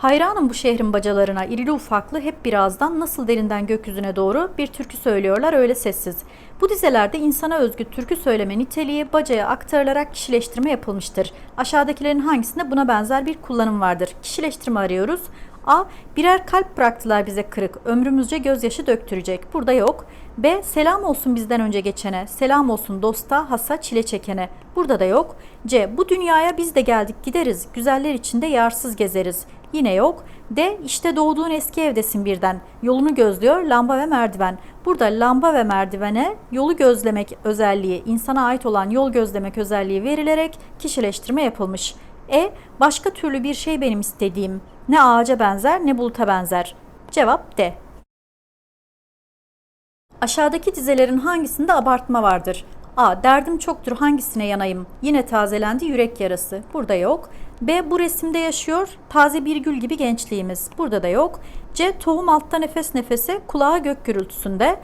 Hayranım bu şehrin bacalarına, irili ufaklı hep birazdan nasıl derinden gökyüzüne doğru bir türkü söylüyorlar öyle sessiz. Bu dizelerde insana özgü türkü söyleme niteliği bacaya aktarılarak kişileştirme yapılmıştır. Aşağıdakilerin hangisinde buna benzer bir kullanım vardır? Kişileştirme arıyoruz. A. Birer kalp bıraktılar bize kırık, ömrümüzce gözyaşı döktürecek. Burada yok. B. Selam olsun bizden önce geçene, selam olsun dosta, hasa, çile çekene. Burada da yok. C. Bu dünyaya biz de geldik gideriz, güzeller içinde yarsız gezeriz. Yine yok. D. İşte doğduğun eski evdesin birden. Yolunu gözlüyor lamba ve merdiven. Burada lamba ve merdivene yolu gözlemek özelliği, insana ait olan yol gözlemek özelliği verilerek kişileştirme yapılmış. E. Başka türlü bir şey benim istediğim. Ne ağaca benzer ne buluta benzer. Cevap D. Aşağıdaki dizelerin hangisinde abartma vardır? A. Derdim çoktur hangisine yanayım? Yine tazelendi yürek yarası. Burada yok. B. Bu resimde yaşıyor taze bir gül gibi gençliğimiz. Burada da yok. C. Tohum altta nefes nefese kulağa gök gürültüsünde.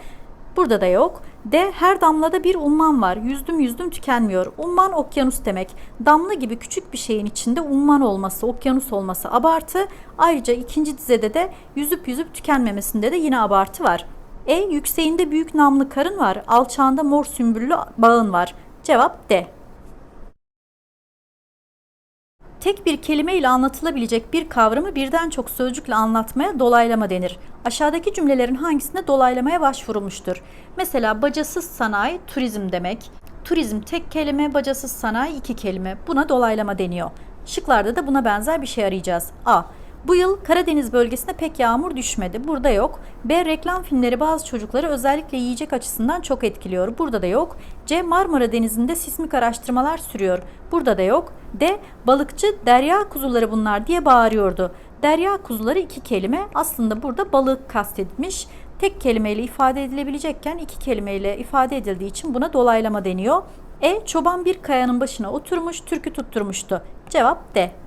Burada da yok. D. Her damlada bir umman var. Yüzdüm yüzdüm tükenmiyor. Umman okyanus demek. Damla gibi küçük bir şeyin içinde umman olması, okyanus olması abartı. Ayrıca ikinci dizede de yüzüp yüzüp tükenmemesinde de yine abartı var. E. Yükseğinde büyük namlı karın var. Alçağında mor sümbüllü bağın var. Cevap D. Tek bir kelime ile anlatılabilecek bir kavramı birden çok sözcükle anlatmaya dolaylama denir. Aşağıdaki cümlelerin hangisinde dolaylamaya başvurulmuştur? Mesela bacasız sanayi turizm demek. Turizm tek kelime, bacasız sanayi iki kelime. Buna dolaylama deniyor. Şıklarda da buna benzer bir şey arayacağız. A. Bu yıl Karadeniz bölgesinde pek yağmur düşmedi. Burada yok. B. Reklam filmleri bazı çocukları özellikle yiyecek açısından çok etkiliyor. Burada da yok. C. Marmara Denizi'nde sismik araştırmalar sürüyor. Burada da yok. D. Balıkçı derya kuzuları bunlar diye bağırıyordu. Derya kuzuları iki kelime. Aslında burada balık kastedilmiş. Tek kelimeyle ifade edilebilecekken iki kelimeyle ifade edildiği için buna dolaylama deniyor. E. Çoban bir kayanın başına oturmuş, türkü tutturmuştu. Cevap D.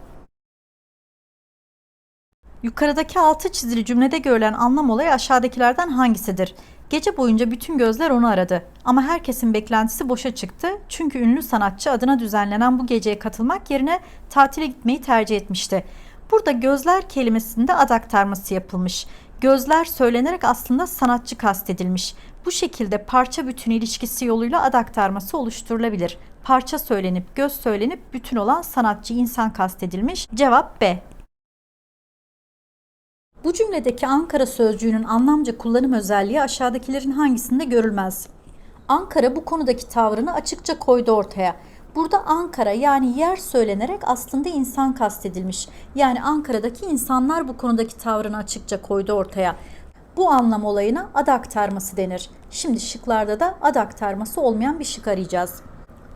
Yukarıdaki altı çizili cümlede görülen anlam olayı aşağıdakilerden hangisidir? Gece boyunca bütün gözler onu aradı. Ama herkesin beklentisi boşa çıktı. Çünkü ünlü sanatçı adına düzenlenen bu geceye katılmak yerine tatile gitmeyi tercih etmişti. Burada gözler kelimesinde ad aktarması yapılmış. Gözler söylenerek aslında sanatçı kastedilmiş. Bu şekilde parça bütün ilişkisi yoluyla ad aktarması oluşturulabilir. Parça söylenip göz söylenip bütün olan sanatçı insan kastedilmiş. Cevap B. Bu cümledeki Ankara sözcüğünün anlamca kullanım özelliği aşağıdakilerin hangisinde görülmez? Ankara bu konudaki tavrını açıkça koydu ortaya. Burada Ankara yani yer söylenerek aslında insan kastedilmiş. Yani Ankara'daki insanlar bu konudaki tavrını açıkça koydu ortaya. Bu anlam olayına ad aktarması denir. Şimdi şıklarda da ad aktarması olmayan bir şık arayacağız.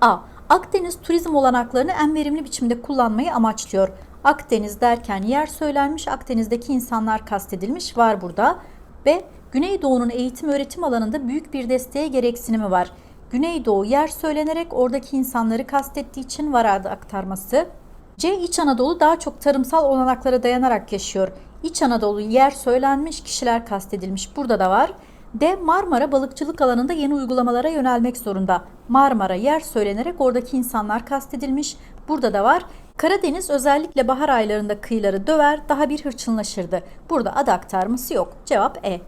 A. Akdeniz turizm olanaklarını en verimli biçimde kullanmayı amaçlıyor. Akdeniz derken yer söylenmiş, Akdeniz'deki insanlar kastedilmiş var burada. B. Güneydoğu'nun eğitim öğretim alanında büyük bir desteğe gereksinimi var. Güneydoğu yer söylenerek oradaki insanları kastettiği için var adı aktarması. C. İç Anadolu daha çok tarımsal olanaklara dayanarak yaşıyor. İç Anadolu yer söylenmiş, kişiler kastedilmiş. Burada da var. D. Marmara balıkçılık alanında yeni uygulamalara yönelmek zorunda. Marmara yer söylenerek oradaki insanlar kastedilmiş. Burada da var. Karadeniz özellikle bahar aylarında kıyıları döver, daha bir hırçınlaşırdı. Burada ad aktarması yok. Cevap E.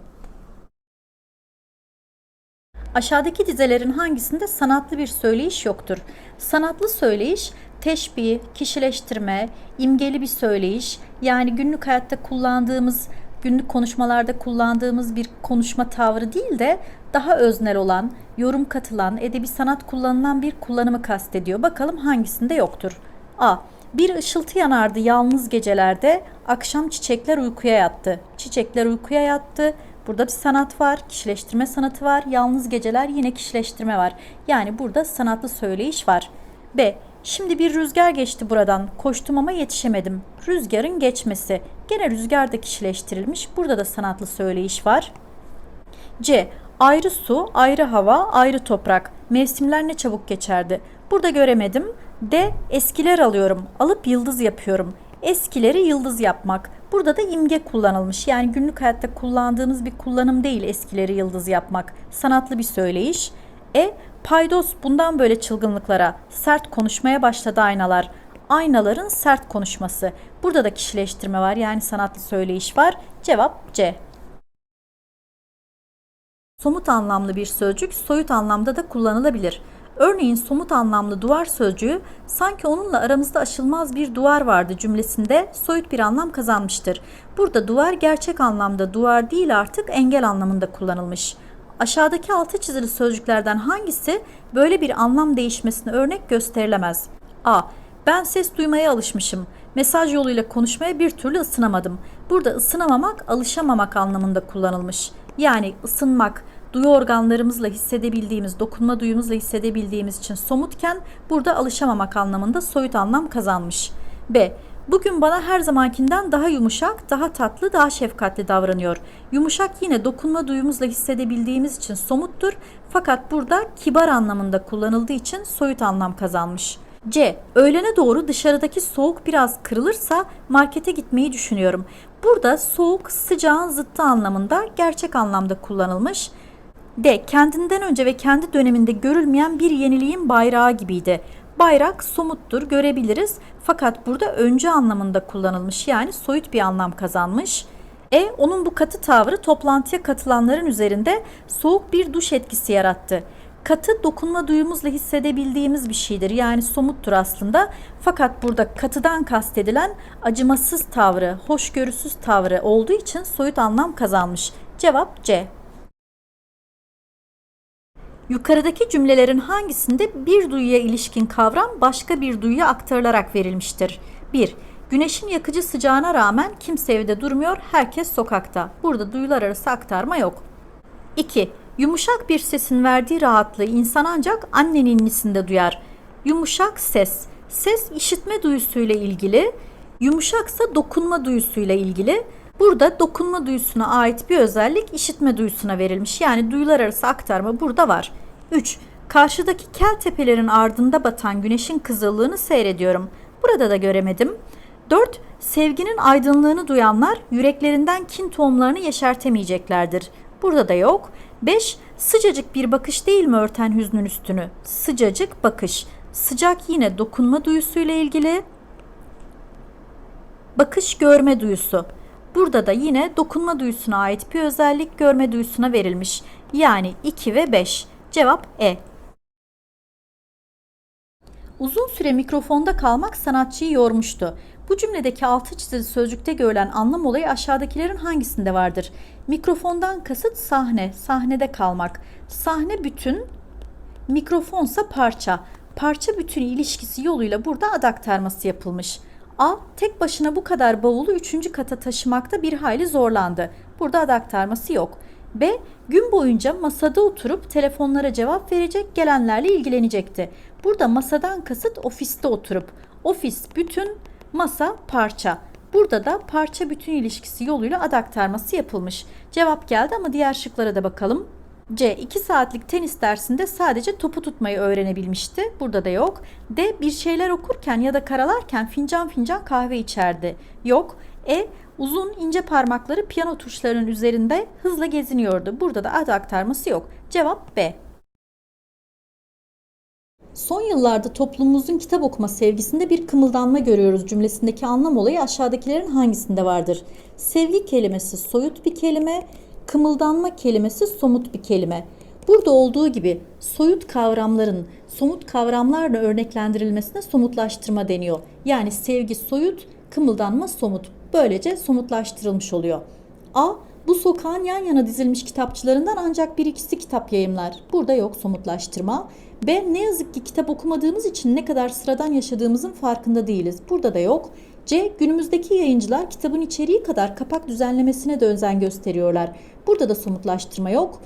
Aşağıdaki dizelerin hangisinde sanatlı bir söyleyiş yoktur? Sanatlı söyleyiş, teşbih, kişileştirme, imgeli bir söyleyiş, yani günlük hayatta kullandığımız, günlük konuşmalarda kullandığımız bir konuşma tavrı değil de daha öznel olan, yorum katılan, edebi sanat kullanılan bir kullanımı kastediyor. Bakalım hangisinde yoktur? A. Bir ışıltı yanardı yalnız gecelerde, akşam çiçekler uykuya yattı. Çiçekler uykuya yattı. Burada bir sanat var, kişileştirme sanatı var. Yalnız geceler yine kişileştirme var. Yani burada sanatlı söyleyiş var. B. Şimdi bir rüzgar geçti buradan. Koştum ama yetişemedim. Rüzgarın geçmesi. Gene rüzgar da kişileştirilmiş. Burada da sanatlı söyleyiş var. C. Ayrı su, ayrı hava, ayrı toprak. Mevsimler ne çabuk geçerdi. Burada göremedim. D. Eskiler alıyorum. Alıp yıldız yapıyorum. Eskileri yıldız yapmak. Burada da imge kullanılmış. Yani günlük hayatta kullandığımız bir kullanım değil eskileri yıldız yapmak. Sanatlı bir söyleyiş. E. Paydos bundan böyle çılgınlıklara. Sert konuşmaya başladı aynalar. Aynaların sert konuşması. Burada da kişileştirme var yani sanatlı söyleyiş var. Cevap C. Somut anlamlı bir sözcük soyut anlamda da kullanılabilir. Örneğin somut anlamlı duvar sözcüğü sanki onunla aramızda aşılmaz bir duvar vardı cümlesinde soyut bir anlam kazanmıştır. Burada duvar gerçek anlamda duvar değil artık engel anlamında kullanılmış. Aşağıdaki altı çizili sözcüklerden hangisi böyle bir anlam değişmesine örnek gösterilemez? A. Ben ses duymaya alışmışım. Mesaj yoluyla konuşmaya bir türlü ısınamadım. Burada ısınamamak, alışamamak anlamında kullanılmış. Yani ısınmak, duyu organlarımızla hissedebildiğimiz, dokunma duyumuzla hissedebildiğimiz için somutken burada alışamamak anlamında soyut anlam kazanmış. B. Bugün bana her zamankinden daha yumuşak, daha tatlı, daha şefkatli davranıyor. Yumuşak yine dokunma duyumuzla hissedebildiğimiz için somuttur fakat burada kibar anlamında kullanıldığı için soyut anlam kazanmış. C. Öğlene doğru dışarıdaki soğuk biraz kırılırsa markete gitmeyi düşünüyorum. Burada soğuk sıcağın zıttı anlamında gerçek anlamda kullanılmış. D. Kendinden önce ve kendi döneminde görülmeyen bir yeniliğin bayrağı gibiydi. Bayrak somuttur, görebiliriz fakat burada önce anlamında kullanılmış yani soyut bir anlam kazanmış. E. Onun bu katı tavrı toplantıya katılanların üzerinde soğuk bir duş etkisi yarattı. Katı dokunma duyumuzla hissedebildiğimiz bir şeydir. Yani somuttur aslında. Fakat burada katıdan kastedilen acımasız tavrı, hoşgörüsüz tavrı olduğu için soyut anlam kazanmış. Cevap C. Yukarıdaki cümlelerin hangisinde bir duyuya ilişkin kavram başka bir duyuya aktarılarak verilmiştir? 1. Güneşin yakıcı sıcağına rağmen kimse evde durmuyor, herkes sokakta. Burada duyular arası aktarma yok. 2. Yumuşak bir sesin verdiği rahatlığı insan ancak annenin innisinde duyar. Yumuşak ses. Ses işitme duyusuyla ilgili, yumuşaksa dokunma duyusuyla ilgili. Burada dokunma duyusuna ait bir özellik işitme duyusuna verilmiş. Yani duyular arası aktarma burada var. 3. Karşıdaki kel tepelerin ardında batan güneşin kızıllığını seyrediyorum. Burada da göremedim. 4. Sevginin aydınlığını duyanlar yüreklerinden kin tohumlarını yeşertemeyeceklerdir. Burada da yok. 5. Sıcacık bir bakış değil mi örten hüznün üstünü? Sıcacık bakış. Sıcak yine dokunma duyusuyla ilgili. Bakış görme duyusu. Burada da yine dokunma duyusuna ait bir özellik görme duyusuna verilmiş. Yani 2 ve 5. Cevap E. Uzun süre mikrofonda kalmak sanatçıyı yormuştu. Bu cümledeki altı çizili sözcükte görülen anlam olayı aşağıdakilerin hangisinde vardır? Mikrofondan kasıt sahne, sahnede kalmak. Sahne bütün, mikrofonsa parça. Parça bütün ilişkisi yoluyla burada ad aktarması yapılmış. A. Tek başına bu kadar bavulu üçüncü kata taşımakta bir hayli zorlandı. Burada ad aktarması yok. B. Gün boyunca masada oturup telefonlara cevap verecek, gelenlerle ilgilenecekti. Burada masadan kasıt ofiste oturup. Ofis bütün, masa parça. Burada da parça bütün ilişkisi yoluyla ad aktarması yapılmış. Cevap geldi ama diğer şıklara da bakalım. C. 2 saatlik tenis dersinde sadece topu tutmayı öğrenebilmişti. Burada da yok. D. Bir şeyler okurken ya da karalarken fincan fincan kahve içerdi. Yok. E. Uzun ince parmakları piyano tuşlarının üzerinde hızla geziniyordu. Burada da ad aktarması yok. Cevap B. Son yıllarda toplumumuzun kitap okuma sevgisinde bir kımıldanma görüyoruz cümlesindeki anlam olayı aşağıdakilerin hangisinde vardır? Sevgi kelimesi soyut bir kelime, kımıldanma kelimesi somut bir kelime. Burada olduğu gibi soyut kavramların somut kavramlarla örneklendirilmesine somutlaştırma deniyor. Yani sevgi soyut, kımıldanma somut. Böylece somutlaştırılmış oluyor. A. Bu sokağın yan yana dizilmiş kitapçılarından ancak bir ikisi kitap yayımlar. Burada yok somutlaştırma. B. Ne yazık ki kitap okumadığımız için ne kadar sıradan yaşadığımızın farkında değiliz. Burada da yok. C. Günümüzdeki yayıncılar kitabın içeriği kadar kapak düzenlemesine de özen gösteriyorlar. Burada da somutlaştırma yok.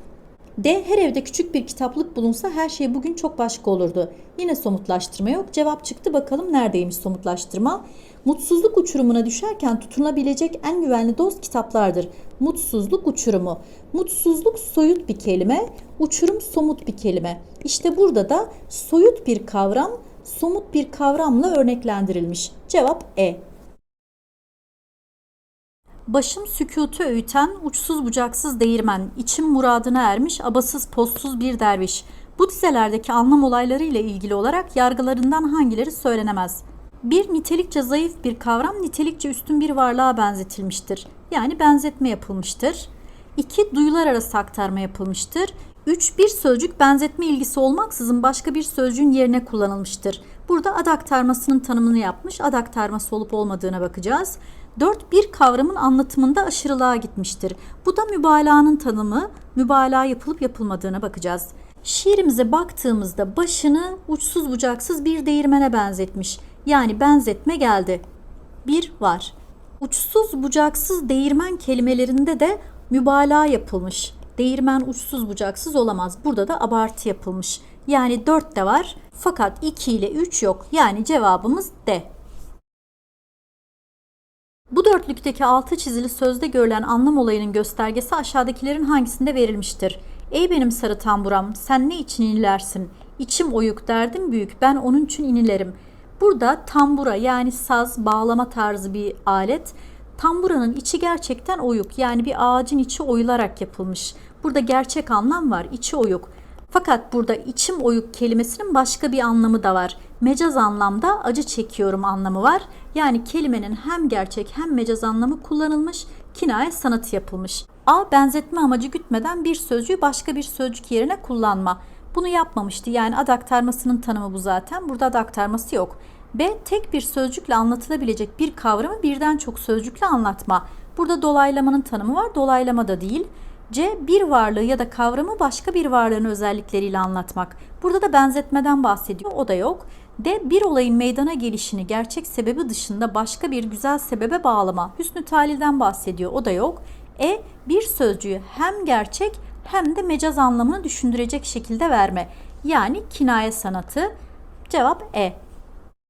D. Her evde küçük bir kitaplık bulunsa her şey bugün çok başka olurdu. Yine somutlaştırma yok. Cevap çıktı bakalım neredeymiş somutlaştırma. Mutsuzluk uçurumuna düşerken tutunabilecek en güvenli dost kitaplardır. Mutsuzluk uçurumu. Mutsuzluk soyut bir kelime, uçurum somut bir kelime. İşte burada da soyut bir kavram, somut bir kavramla örneklendirilmiş. Cevap E. Başım sükutu öğüten, uçsuz bucaksız değirmen, içim muradına ermiş, abasız postsuz bir derviş. Bu dizelerdeki anlam olayları ile ilgili olarak yargılarından hangileri söylenemez? Bir nitelikçe zayıf bir kavram nitelikçe üstün bir varlığa benzetilmiştir. Yani benzetme yapılmıştır. 2. Duyular arası aktarma yapılmıştır. 3. Bir sözcük benzetme ilgisi olmaksızın başka bir sözcüğün yerine kullanılmıştır. Burada ad aktarmasının tanımını yapmış. Ad aktarması olup olmadığına bakacağız. 4. Bir kavramın anlatımında aşırılığa gitmiştir. Bu da mübalağanın tanımı, mübalağa yapılıp yapılmadığına bakacağız. Şiirimize baktığımızda başını uçsuz bucaksız bir değirmene benzetmiş. Yani benzetme geldi. Bir var. Uçsuz bucaksız değirmen kelimelerinde de mübalağa yapılmış. Değirmen uçsuz bucaksız olamaz. Burada da abartı yapılmış. Yani 4 de var fakat 2 ile 3 yok. Yani cevabımız D. Bu dörtlükteki altı çizili sözde görülen anlam olayının göstergesi aşağıdakilerin hangisinde verilmiştir? Ey benim sarı tamburam, sen ne için inilersin? İçim oyuk, derdim büyük, ben onun için inilerim. Burada tambura yani saz, bağlama tarzı bir alet. Tamburanın içi gerçekten oyuk yani bir ağacın içi oyularak yapılmış. Burada gerçek anlam var, içi oyuk. Fakat burada içim oyuk kelimesinin başka bir anlamı da var. Mecaz anlamda acı çekiyorum anlamı var. Yani kelimenin hem gerçek hem mecaz anlamı kullanılmış, kinaye sanatı yapılmış. A. Benzetme amacı gütmeden bir sözcüğü başka bir sözcük yerine kullanma. Bunu yapmamıştı. Yani ad aktarmasının tanımı bu zaten. Burada ad aktarması yok. B. Tek bir sözcükle anlatılabilecek bir kavramı birden çok sözcükle anlatma. Burada dolaylamanın tanımı var. Dolaylama da değil. C. Bir varlığı ya da kavramı başka bir varlığın özellikleriyle anlatmak. Burada da benzetmeden bahsediyor. O da yok. D. Bir olayın meydana gelişini gerçek sebebi dışında başka bir güzel sebebe bağlama. Hüsnü talilden bahsediyor. O da yok. E. Bir sözcüğü hem gerçek hem de mecaz anlamını düşündürecek şekilde verme. Yani kinaye sanatı. Cevap E.